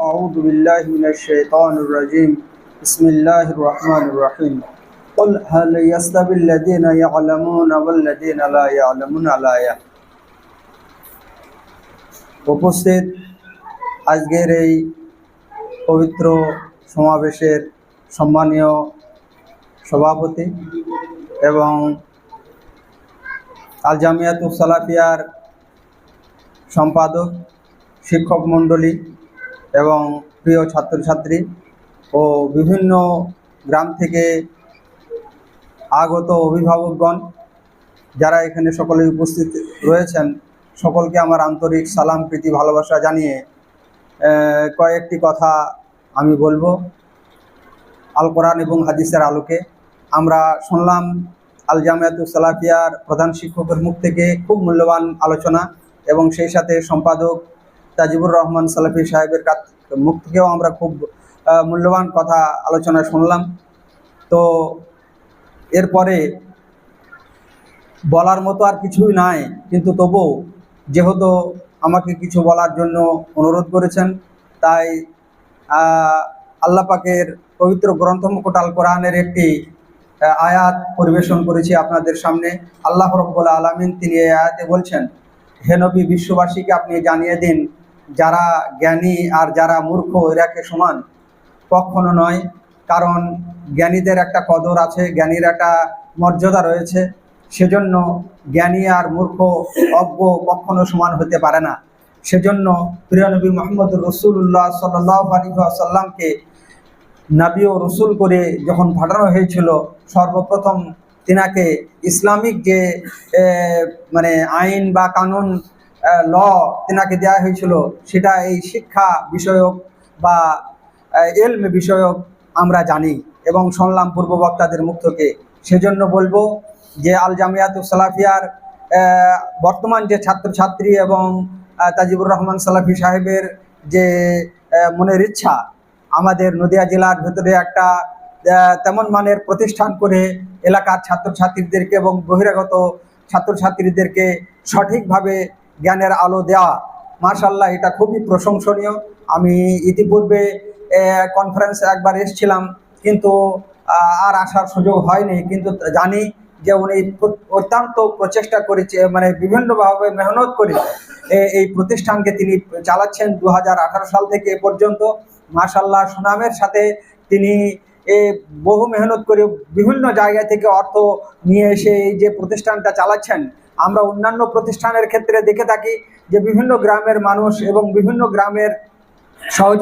أعوذ بالله من الشيطان الرجيم بسم الله الرحمن الرحيم قل هل يستوي الذين يعلمون والذين لا يعلمون الآية উপস্থিত আজকের এই পবিত্র সমাবেশের সম্মানীয় সভাপতি এবং আল জামিয়াতুল সালাফিয়ার সম্পাদক শিক্ষক মণ্ডলী এবং প্রিয় ছাত্রছাত্রী ও বিভিন্ন গ্রাম থেকে আগত অভিভাবকগণ যারা এখানে সকলে উপস্থিত রয়েছেন, সকলকে আমার আন্তরিক সালাম, প্রীতি, ভালোবাসা জানিয়ে কয়েকটি কথা আমি বলব। আল কোরআন এবং হাদিসের আলোকে। আমরা শুনলাম আল জামিয়াতুল সালাফিয়ার প্রধান শিক্ষকের মুখ থেকে খুব মূল্যবান আলোচনা এবং সেই সাথে সম্পাদক তাজিবুর রহমান সালাফি সাহেবের কাছ মুখ থেকেও আমরা খুব মূল্যবান কথা আলোচনা শুনলাম। তো এরপরে বলার মতো আর কিছুই নাই কিন্তু তবু যেহেতু আমাকে কিছু বলার জন্য অনুরোধ করেছেন তাই আহ, আল্লাহ পাকের পবিত্র গ্রন্থ মুকুট আল কোরআনের একটি আয়াত পরিবেশন করেছি আপনাদের সামনে। আল্লাহ রব্বুল আলমিন তিনি এই আয়াতে বলছেন হে নবী বিশ্ববাসীকে আপনি জানিয়ে দিন যারা জ্ঞানী আর যারা মূর্খ এরাকে সমান? কখনো নয়, কারণ জ্ঞানীদের একটা কদর আছে, জ্ঞানীর একটা মর্যাদা রয়েছে। সেজন্য জ্ঞানী আর মূর্খ অজ্ঞ কখনো সমান হতে পারে না। সেজন্য প্রিয়নবী মোহাম্মদ রসুল্লাহ সাল্লাহ আলী সাল্লামকে নাবি ও রসুল করে যখন পাঠানো হয়েছিল, সর্বপ্রথম তিনাকে ইসলামিক যে মানে আইন বা কানুন ল তেনাকে দেওয়া হয়েছিল, সেটা এই শিক্ষা বিষয়ক বা এলম বিষয়ক আমরা জানি এবং শুনলাম পূর্ব বক্তাদের মুখ থেকে। সেজন্য বলব যে আল জামিয়াত সালাফিয়ার বর্তমান যে ছাত্রছাত্রী এবং তাজিবুর রহমান সালাফি সাহেবের যে মনের ইচ্ছা, আমাদের নদিয়া জেলার ভেতরে একটা তেমন মানের প্রতিষ্ঠান করে এলাকার ছাত্রছাত্রীদেরকে এবং বহিরাগত ছাত্রছাত্রীদেরকে সঠিকভাবে জ্ঞানের আলো দেওয়া মার্শাল্লাহ এটা খুবই প্রশংসনীয়। আমি ইতিপূর্বে কনফারেন্সে একবার এসেছিলাম, কিন্তু আর আসার সুযোগ হয়নি। কিন্তু জানি যে উনি অত্যন্ত প্রচেষ্টা করেছে মানে বিভিন্নভাবে মেহনত করে এই প্রতিষ্ঠানকে তিনি চালাচ্ছেন দু হাজার আঠারো সাল থেকে এ পর্যন্ত। মার্শাল্লাহ সুনামের সাথে তিনি, এ, বহু মেহনত করে বিভিন্ন জায়গা থেকে অর্থ নিয়ে এসে এই যে প্রতিষ্ঠানটা চালাচ্ছেন আমরা অন্যান্য প্রতিষ্ঠানের ক্ষেত্রে দেখে থাকি যে বিভিন্ন গ্রামের মানুষ এবং বিভিন্ন গ্রামের সহযোগী